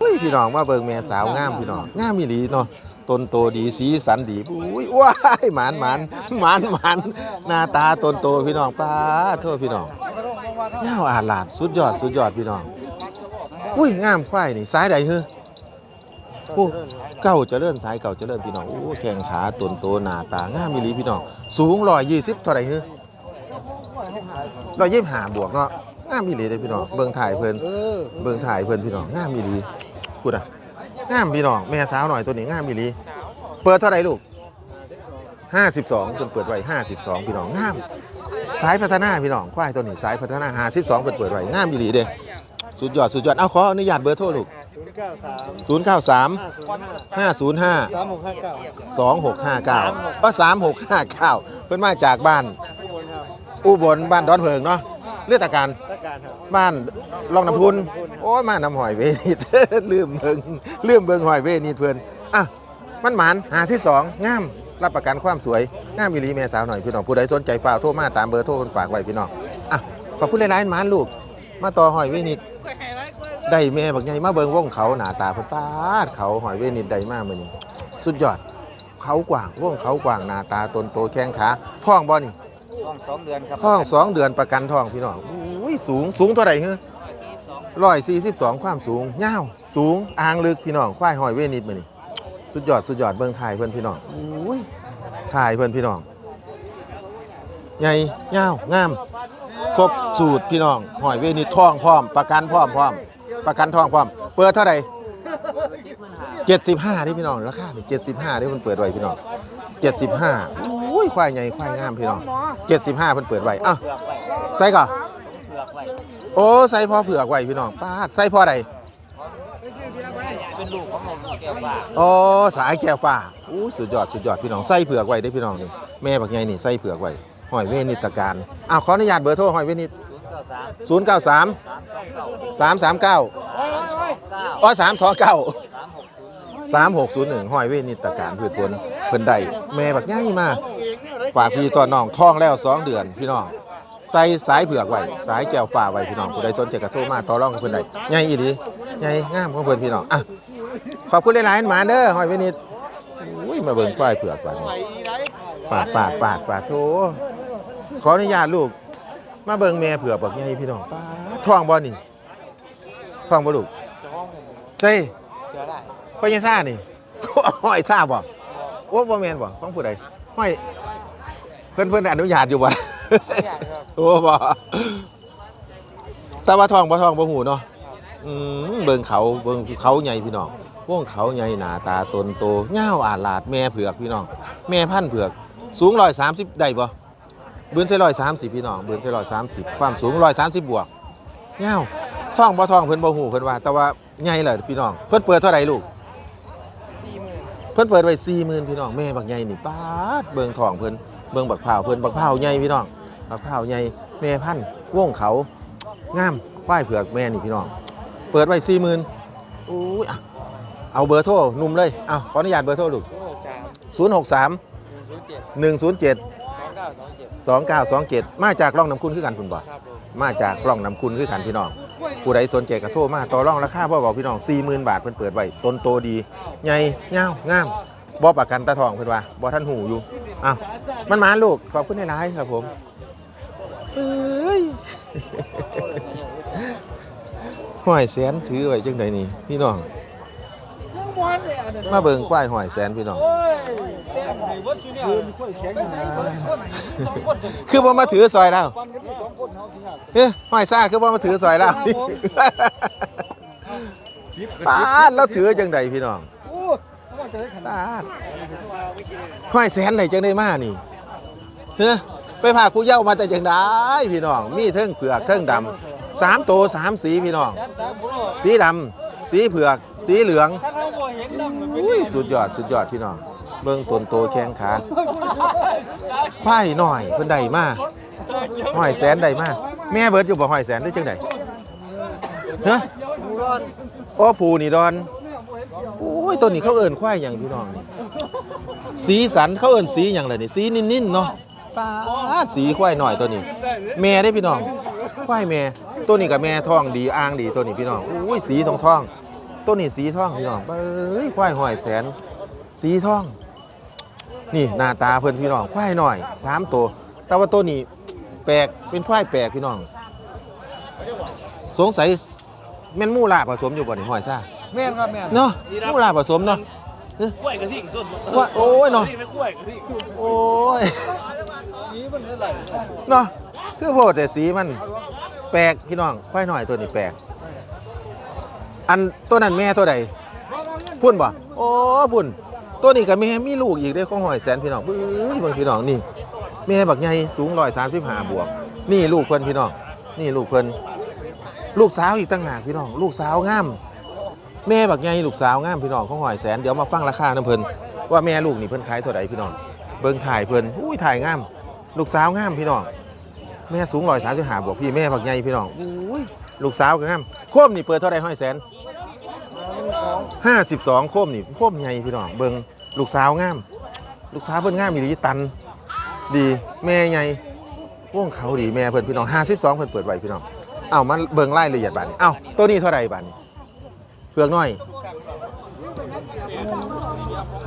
อุ้ยพี่น้องมาเบิ่งแม่สาวงามพี่น้องงามอีหลีเนาะต้นโตดีสีสันดีอุ้ยว้ายหมานหมานหมานหมานหน้าตาต้นโตพี่น้องป้าโทษพี่น้องยาอาดลาดสุดยอดสุดยอดพี่น้องอุ้ยงามควายนี่สายใดเฮ้อโอ้เก่าเจริญสายเก่าเจริญพี่น้องโอ้แข้งขาต้นโตหน้าตางามอีหลีพี่น้องสูง120เท่าไหร่เฮ้อ125บวกเนาะ งามอีหลีเด้อพี่น้องเบิ่งถ่ายเพิ่นเออเบิ่งถ่ายเพิ่นพี่น้องงามอีหลีพูดอะงามพี่น้องแม่สาวหน่อยตัวนี้งามอีหลีเปิดเท่าไหร่ลูก52เพิ่นเปิดไว้52 พี่น้องงามสายพัฒนาพี่น้องควายตัวนี้สายพัฒนา52เพิ่นเปิดไว้งามอีหลีเด้สุดยอดสุดยอดเอาขออนุญาตเบอร์โทรลูกศูนย์เก้าสาม093ห้าศูนย์ห้า505สามหกห้าเก้า2659ก็3659 เพิ่นมาจากบ้าน อุบลครับอุบลบ้านดอนเพิงเนาะ เลือดตะการราชการครับ บ้านลองน้ำพุนโอ้ยมาน้ำหอยเวนิด ลืมเบิงลืมเบิงหอยเวนิดเพื่อนอะมันหมานหาสิบสองงามรับประกันความสวยงามมิลีแม่สาวหน่อยพี่น้องผู้ใดสนใจฝากโทรมาตามเบอร์โทรคนฝากไว้พี่น้องอะขอบคุณหลายๆหมานลูก มาต่อหอยเวนิด ได้แม่บักใหญ่มาเบิงวงเขาหน้าตาเพิ่นปาดเขาหอยเวนิดได้มากมื้อนี้สุดยอด เขากว้างวงเขากว้างหน้าตาตนโตแข้งขาท้องบ่นี่ท้ องสองเดือนครับท้องสองเดือนประกันท้องพี่น้องอุ้ยสูงสูงเท่าไหร่เฮ้อร้อยสี่สิบสองความสูงยาสูงอ่างลึกพี่น้องควายหอยเวนิดมานี่สุดยอดสุดยอดเบิ่งถ่ายเพื่อนพี่น้องอุ้ยถ่ายเพื่อนพี่น้องใหญ่ยางาม ครบสูตรพี่น้องหอยเวนิดท้องพร้อม ประกันพร้อมพร้อม ประกันท้องพร้อม เปิดเท่าไหร่เจ็ดสิบห้าที่พี่น้องราคาเจ็ดสิบห้าที่มันเปิดไว้พี่น้องเจ็ดสิบห้า ยควายใหญ่ควายงามพี่น้องเจ็ดสิบห้าเพิ่นเปิดไว้อะเผือกไว้ใส่ก่อนเผือกไว้โอ้ใส่พ่อเผือกไว้พี่น้องป้าดใส่พ่อใดเป็นลูกของนมแก้วฟ้าโอ้สายแก้วฟ้าอู้สุดยอดสุดยอดพี่น้องใส่เผือกไว้ได้อพี่น้องนี่แม่บักใหญ่นี่ใส่เผือกไว้หอยเวนิตตการอ้าวขออนุญาตเบอร์โทรหอยเวนิตศูนย์เก้าสาม093สามสองเก้า339เก้าอ๋อ329สามหกศูนย์หนึ่ง3601หอยเวนิตตการพืชผลเพิ่นได้แม่บักใหญ่มา ฝากพี่ตัวน้องท้องแล้วสองเดือนพี่น้องใส่สายเผือกไว้สายแก้วฟ้าไว้พี่น้องผู้ใดสนใจก็โทรมาต่อรองกับเพิ่นได้ใหญ่อีหลีใหญ่งามของเพิ่นพี่น้องอะขอบคุณหลายๆหมาเด้อหอยเวนิตอุ้ยมาเบิ่งควายเผือกก่อนนี่ปาดปาดปาดปาดโถขออนุญาตลูก มาเบิ่งแม่เผือกบักใหญ่พี่น้องปาดท้องบ่นี่ท้องบ่ลูกใช่เชื่อได้พ่อยังซ่านี่ห้อยซ่าบ่โอ้บ่แม่นบ่ของผู้ใดห้อย เพิ่นเพิ่นอนุญาตอยู่บ่โอ้บ่แต่ว่าท้องบ่ท้องบ่หูเนาะอืมเบิ่งเขาเบิ่งเขาใหญ่พี่น้องวงเขาใหญ่หน้าตาตนโตยาวอาลาดแม่เผือกพี่น้อง แม่พันธุ์เผือก สูง130ได้บ่เบือนใส่130พี่น้องเบือนใส่130ความสูง130บวกยาวท้องบ่ท้องเพิ่นบ่ฮู้เพิ่นว่าแต่ว่าใหญ่เลยพี่น้อง เพิ่นเปิดเท่าไหร่ลูกเพิ่นเปิดไว้40,000พี่น้องแม่บักใหญ่นี่ป๊าดเบิ่งท้องเพิ่น เบิ่งบักพร้าวเพิ่อนบักพร้าวใหญ่พี่น้องบักพร้าวใหญ่แม่พันธุ์วงเขางามควายเผือกแม่นี่พี่น้อง เปิดไว้40,000อุ้ยอะเอาเบอร์โทรหนุ่มเลยเอาขออนุญาตเบอร์โทรลูกศูนย์หกสามหนึ่งศูนย์เจ็ดสองเก้าสองเจ็ดมาจากร่องน้ำคุณคือกันคุณบ่ ครับผมมาจากร่องนำคุณคือกันพี่น้อง ผู้ใดสนใจก็โทรมาต่อรองราคาพ่อบอกพี่น้อง 40,000 บาทเพิ่นเปิดไว้ต้นโตดี ใหญ่ยาวงามบ่ประกันตาทองเพิ่นว่าบ่ทันหูอยู่ อ้าวมันมาลูกขอบคุณหลายครับผมเอ้ยห้อยแสนถือไว้จังไดนี่พี่น้อง มาเบิ่งควายห้อยแสนพี่น้อง คือบ่มาถือซอยแล้วเฮ้ยห้อยซ่าคือบ่มาถือซอยแล้วป้าแล้วถือจังใดพี่น้อง ปาดห้อยแสนไหนจังได้มานี่เฮ้ยไปพากูเย้ามาแต่จังได้พี่น้อง มีเทิงเผือกเทิงดำสามโตวสามสีพี่น้อง สีดำสีเผือก สีเหลืองอุ้ยสุดยอดสุดยอดพี่น้องเบิ่งตนโตแข้งขาควายหน่อยเพิ่นได้มาห้อยแสนได้มาแม่เบิร์ดอยู่บ่ห้อยแสนได้จังไดเนาะโอ้ผูนี่ดอน ยตัวนี้เขาเอิ้นควายหยังพี่น้องนี่สีสันเขาเอิ้นสีหยังล่ะนี่สีนิ่นๆเนาะตาสีควายหน่อยตัวนี้ แม่ได้พี่น้องควายแม่ตัวนี้กับแม่ท้องดีอ่างดีตัวนี้พี่น้องอุ้ยสีทองทองตัวนี้สีทองพี่น้องเอ้ยควายหอยแสน สีทอง นี่หน้าตาเพิ่อนพี่น้องควายหน่อยสามตัว แต่ว่าตัวนี้แปลกเป็นควายแปลกพี่น้อง สงสัยแม่นมูลาผสมอยู่บ่นี่หอยซ่า แม่นครับแม่นเนาะหมูลาผสมเนาะกล้วยกระทิ่งต้นว่าโอ้ยเนาะไม่กล้วยกระทิ่งโอ้ยสีมันเท่าไหร่เนาะคือโพดแต่สีมัน แปลกพี่น้องควายหน่อยตัวนี้แปลก อันตัวนั้นแม่ตัวใดพุ่นบ่โอ้พุ่นตัวนี้กับแม่มีลูกอีกได้อของหอยแสนพี่น้องเบ้ยเบางพี่น้องนี่แม่บักใหญ่สูงร้อยสามสิบห้าบวก นี่ลูกเพิ่นพี่น้อง นี่ลูกเพิ่นลูกสาวอีกต่างหากพี่น้อง ลูกสาวงาม แม่บักใหญ่ลูกสาวงามพี่น้องของหอยแสนเดี๋ยวมาฟังราคาน้ำเพิ่นว่าแม่ลูกนี่เพิ่นขายเท่าไหร่พี่น้องเบิ่งถ่ายเพิ่นอุ้ยถ่ายงาม ลูกสาวงามพี่น้องแม่สูงร้อยสามสิบห้าบวกพี่แม่บักใหญ่พี่น้องอุ้ยลูกสาวก็งามโคมนี่เปิดเท่าไหร่หอยแสนห้าสิบสองโคมนี่โคมใหญ่พี่น้องเบิ่งลูกสาวงาม ลูกสาวเพิ่นงามมีดีตัน ดีแม่ใหญ่วงเขาดีแม่เพิ่นพี่น้องห้าสิบสองเพิ่นเปิดไว้พี่น้องเอ้ามันเบิ่งรายละเอียดบาดนี้เอ้าตัวนี้เท่าไหร่บาดนี้ เผือกน้อย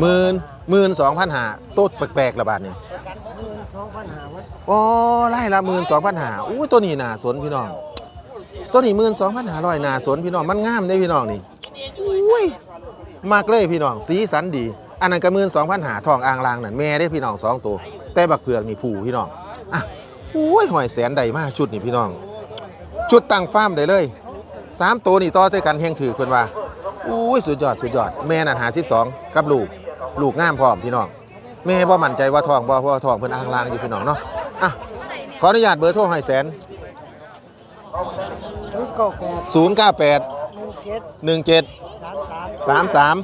หมื่นหมื่นสองพันหาต้นแปลกๆละบาดนี้อ๋อไล่ละหมื่นสองพันหาอู้ตัวนี้น่าสนพี่น้อง ตัวนี้หมื่นสองพันหาร้อยน่าสนพี่น้องมันงามได้พี่น้องนี่อุ้ยมากเลยพี่น้องสีสันดี อันนั้นก็หมื่นสองพันหาทองอ่างลางนั่นแม่ได้พี่น้องสองตัวแต่บักเผือกนี่ผูพี่น้องอะอุ้ยหอยแสนใดมากชุดนี่พี่น้อง ชุดตั้งฟาร์มได้เลย สามตัวนี่ต่อใส่กันแหงถือเพิ่นว่าอุ้ยสุดยอดสุดยอดแม่นั่นหาสิบสองกับลูกลูกงามพร้อมพี่น้องแม่บ่มั่นใจว่าทองบ่เพราะว่าทองเพิ่นอ้างลางอยู่พี่น้องเนาะอะขออนุญาตเบอร์โทรให้แสนชุดเก้าแปดหนึ่งเจ็ดสามสาม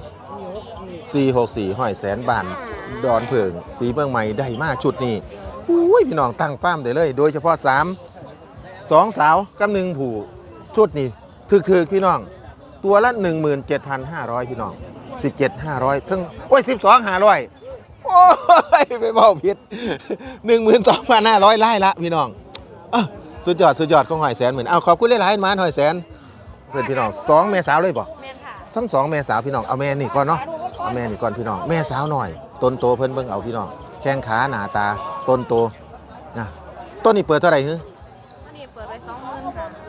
สี่หกสี่ห้อยแสนบานดอนเพิงสีเมืองใหม่ได้มากชุดนี้อุ้ยพี่น้องตั้งป้ามได้เลย โดยเฉพาะ3 2สาวกับหนึ่งผู้ชุดนี้ ถึกๆพี่น้อง ตัวละ 17,500 พี่น้อง 17,500ถึงโอ้ย 12,500 โอ้ยไปเบาผิด 12,500ไล่ละพี่น้องอะสุดยอด สุดยอดของหอยแสนเหมือนเอาขอบคุณหลายๆหมานหอยแสนเพื่อนพี่น้องสองแม่สาวเลยบ่แม่นค่ะทั้งสองแม่สาวพี่น้องเอาแม่นี่ก่อนเนาะเอาแม่นี่ก่อนพี่น้องแม่สาวหน่อยต้นโตเพิ่นเบิ่งเอาพี่น้องแข้งขาหน้าตาต้นโตนะต้นนี้เปิดเท่าไหร่ฮึ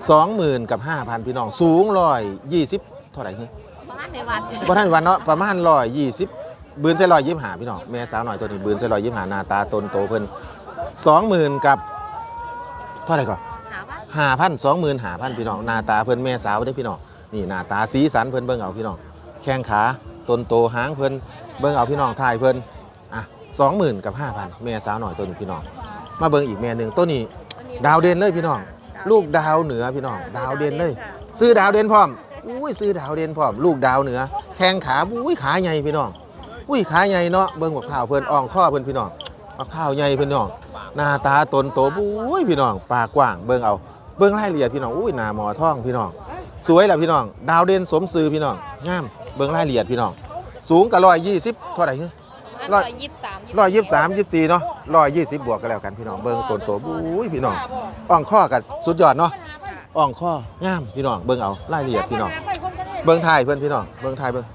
20,000กับ5,000พี่น้องสูงร้อยยี่สิบเท่าไหร่นี่บ้านในวัดบ้านในวันเนาะประมาณร้อยยี่สิบบืนใส่ร้อยยี่สิหาพี่น้องแม่สาวหน่อยตัวนี้บืนใส่ร้อยยี่สิหาหน้าตาตนโตเพิ่นสองหมื่นกับเท่าไหร่ก่อนหาพันสองหมื่นหาพันพี่น้องหน้าตาเพิ่นแม่สาวได้พี่น้องนี่หน้าตาสีสันเพิ่นเบิ่งเอาพี่น้องแข้งขาตนโตหางเพิ่นเบิ่งเอาพี่น้องถ่ายเพิ่นอะสองหมื่นกับห้าพันแม่สาวหน่อยตัวนี้พี่น้องมาเบิ่งอีกแม่หนึ่งตัวนี้ดาวเด่นเลยพี่น้อง ลูกดาวเหนือพี่น้องดาวเด่นเลย ซื้อดาวเด่นพร้อมอุ้ยซื้อดาวเด่นพร้อม ลูกดาวเหนือ แข้งขาอุ้ยขาใหญ่พี่น้องอุ้ยขาใหญ่เนาะเบิ่งบักพร้าวเพิ่นอ่องข้อเพิ่นพี่น้องบักพร้าวใหญ่พี่น้องหน้าตาตนโตอุ้ยพี่น้องปากกว้างเบิ่งเอาเบิ่งรายละเอียดพี่น้องอุ้ยหน้าหมอทองพี่น้องสวยแหละพี่น้อง ดาวเด่นสมซื้อพี่น้องงามเบิ่งรายละเอียดพี่น้อง สูงกับร้อยยี่สิบเท่าไหร่เนี่ย ร้ร้ออยยยี่สิบสามร้อยยี่สิบสามยี่สิบสี่เนาะร้อยยี่สิบบวกกันแล้วกันพี่น้องเบิ่งตนโตอุ้ยพี่น้องอ่องข้อกับสุดยอดเนาะอ่องข้องามพี่น้องเบิ่งเอารายละเอียดพี่น้องเบิ่งถ่ายเพื่อนพี่น้องเบิ่งถ่ายเบิ่ง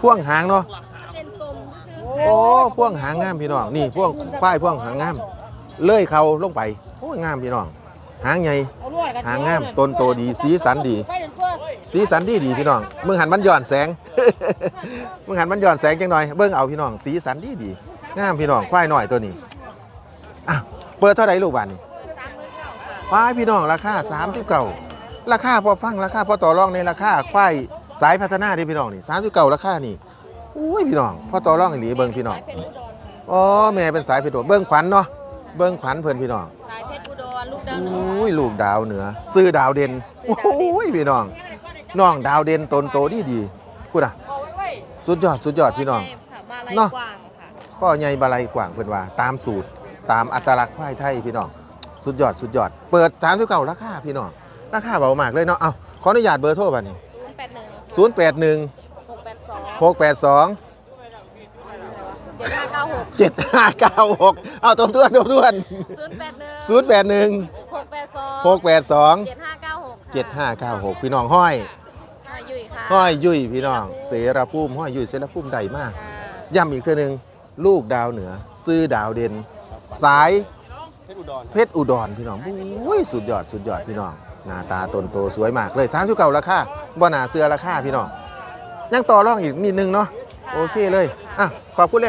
พ่วงหางเนาะเล่นตมโอ้พ่วงหางงามพี่น้องนี่พ่วงควายพ่วงหางงามเลื่อยเขาลงไปโอ้ยงามพี่น้องหางใหญ่หางงามต้นโตดีสีสันดี สีสันดีดีพี่น้องมึงหันมันหย่อนแสงมึงหันมันหย่อนแสงจังหน่อยเบิ่งเอาพี่น้องสีสันดีดีงามพี่น้องควายหน่อยตัวนี้อะเปิดเท่าไหร่ลูกบานนี่เปิดสามหมื่นเก้าค่ะควายพี่น้องราคา39ราคาพอฟังราคาพอต่อรองในราคาควายสายพัฒนาเดิพี่น้องนี่39ราคานี่อุ้ยพี่น้องพอต่อรองอีหลีเบิ่งพี่น้องสายเพชรอุดรอ๋อแม่เป็นสายเพชรโดดเบิ่งขวัญเนาะเบิ่งขวัญเพิ่นพี่น้องสายเพชรอุดรลูกดาวเหนืออุ้ยลูกดาวเหนือซื้อดาวเด่นโอ้ยพี่น้อง น้องดาวเด่นตนโตดีดีพูดอะ สุดยอดสุดยอดพี่น้องค่ะมาลายเนาะกว้างค่ะข้อใหญ่บาลัยกว่างเพิ่นว่า ตามสูตรตามอัตลักษณ์ควายไทยพี่น้องสุดยอดสุดยอด เปิด39ราคาพี่น้องราคาเบามากเลยเนาะเอ้าขออนุญาตเบอร์โทรบัดนี้ศูนย์แปดหนึ่ง081หกแปดสอง682เจ็ดห้าเก้าหก7596เอาตบด้วนตบด้วนศูนย์แปดหนึ่ง081หกแปดสอง682เจ็ดห้าเก้าหก7596พี่น้องห้อยค่ะยุ้ยค่ะ ห้อยยุ่ยพี่น้อง เสรภูมิห้อยยุ่ยเสรภูมิใดมากย้ำอีกเทื่อหนึง ลูกดาวเหนือ ซื้อดาวเด่น สายเพชรอุดรเพชรอุดรพี่น้องอุ้ยสุดยอดสุดยอดพี่น้อง หน้าตาตนโตสวยมากเลยสามสิบเก้าราคาบ่หนาเสื้อราคาพี่น้องยังต่อรองอีกนิดนึงเนาะโอเคเลยอะขอบคุณเลย